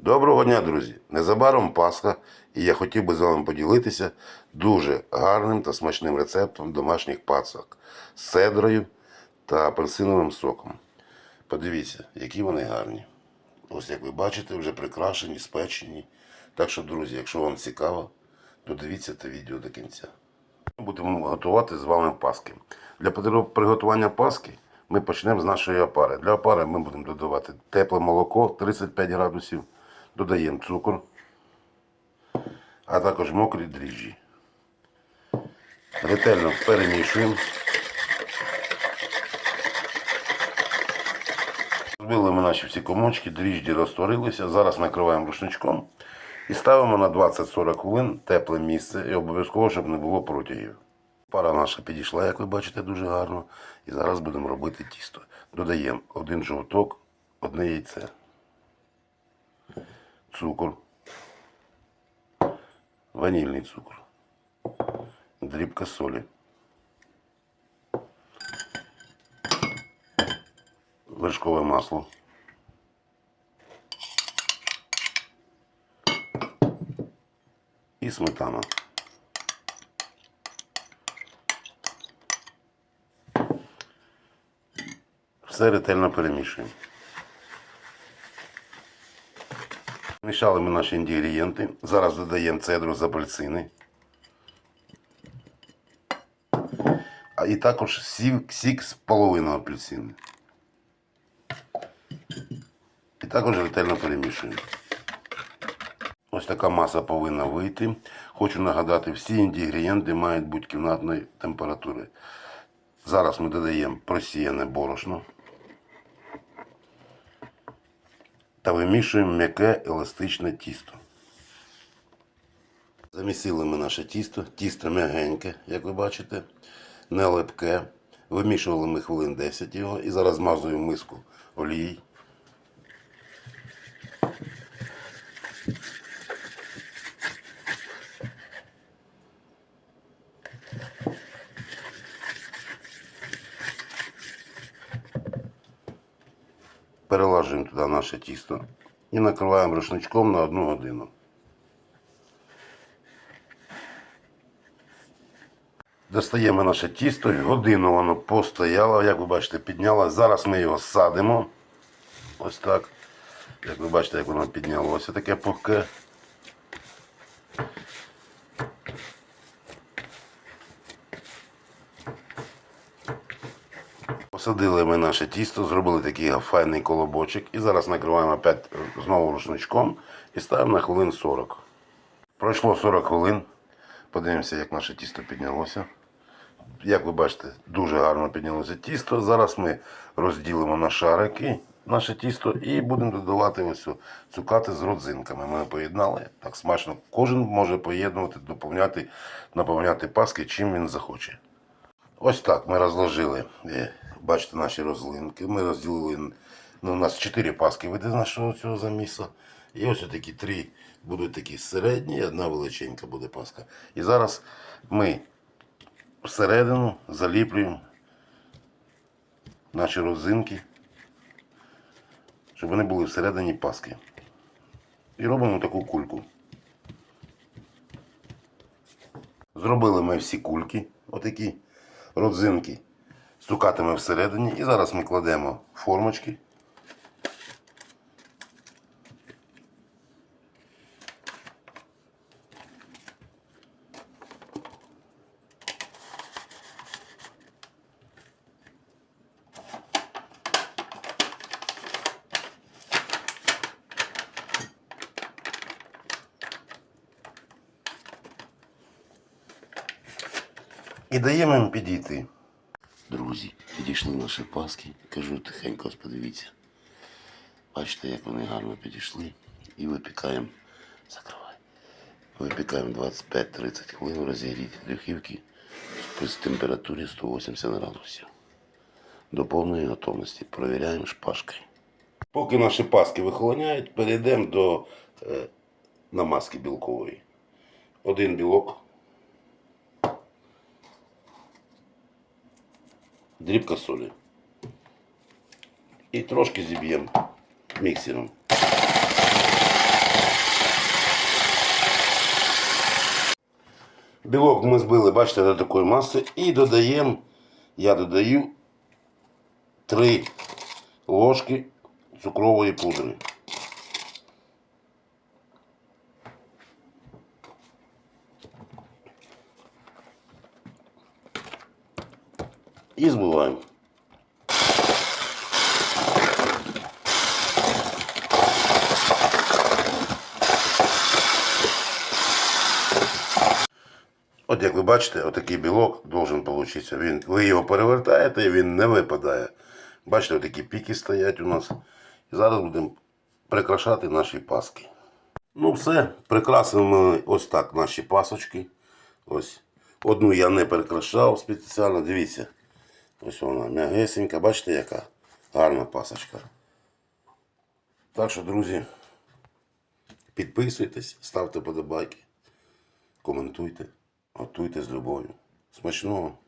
Доброго дня, друзі! Незабаром Пасха, і я хотів би з вами поділитися дуже гарним та смачним рецептом домашніх пасок з цедрою та апельсиновим соком. Подивіться, які вони гарні. Ось як ви бачите, вже прикрашені, спечені. Так що, друзі, якщо вам цікаво, то дивіться це відео до кінця. Ми будемо готувати з вами паски. Для приготування паски ми почнемо з нашої опари. Для опари ми будемо додавати тепле молоко 35 градусів, додаємо цукор, а також мокрі дріжджі. Ретельно перемішуємо. Збили ми наші всі комочки, дріжджі розтворилися. Зараз накриваємо рушничком і ставимо на 20-40 хвилин тепле місце і обов'язково, щоб не було протягів. Пара наша підійшла, як ви бачите, дуже гарно. І зараз будемо робити тісто. Додаємо один жовток, одне яйце, цукор, ванільний цукор, дрібка солі, вершкове масло. І сметана. Все ретельно перемішуємо. Мішали ми наші інгредієнти. Зараз додаємо цедру з апельсини. А і також сік, сік з половиною апельсини. І також ретельно перемішуємо. Ось така маса повинна вийти. Хочу нагадати, всі інгредієнти мають бути кімнатної температури. Зараз ми додаємо просіяне борошно та вимішуємо м'яке еластичне тісто. Замісили ми наше тісто, тісто м'ягеньке, як ви бачите, не липке. Вимішували ми хвилин 10 його і зараз мазуємо миску олії. Перелажуємо туди наше тісто і накриваємо рушничком на одну годину. Достаємо наше тісто, годину воно постояло, як ви бачите, підняло. Зараз ми його садимо. Ось так. Як ви бачите, як воно піднялося, таке пухке. Посадили ми наше тісто, зробили такий файний колобочок і зараз накриваємо опять знову рушничком і ставимо на хвилин 40. Пройшло 40 хвилин. Подивимося, як наше тісто піднялося. Як ви бачите, дуже гарно піднялося тісто. Зараз ми розділимо на шарики наше тісто і будемо додавати ось цукати з родзинками. Ми поєднали так смачно. Кожен може поєднувати, доповняти, наповняти паски, чим він захоче. Ось так ми розложили. Бачите наші розлинки. Ми розділили. Ну, у нас чотири паски вийде з нашого цього заміса. І ось такі три будуть такі середні, і одна величенька буде паска. І зараз ми всередину заліплюємо наші розинки, щоб вони були всередині паски. І робимо таку кульку. Зробили ми всі кульки, отакі родзинки з цукатами всередині. І зараз ми кладемо формочки. І даємо їм підійти. Підійшли наші паски. Кажу тихенько, подивіться. Бачите, як вони гарно підійшли. І випікаємо. Закривай. Випікаємо 25-30 хвилин, розігріти духівки при температурі 180 градусів. До повної готовності. Провіряємо шпажкою. Поки наші паски вихолоняють, перейдемо до е, намазки білкової. Один білок. дрібка солі. І трошки зіб'ємо міксером. Білок ми збили, бачите, до такої маси і додаємо, я додаю 3 ложки цукрової пудри. І збиваємо. От як ви бачите, отакий білок должен получитися. Він, ви його перевертаєте і він не випадає. Бачите, отакі піки стоять у нас. І зараз будемо прикрашати наші паски. Ну все, прикрасимо ось так наші пасочки. Ось. Одну я не прикрашав спеціально, дивіться. Ось вона м'ягесенька, бачите, яка гарна пасочка. Так що, друзі, підписуйтесь, ставте подобайки, коментуйте, готуйте з любов'ю. Смачного!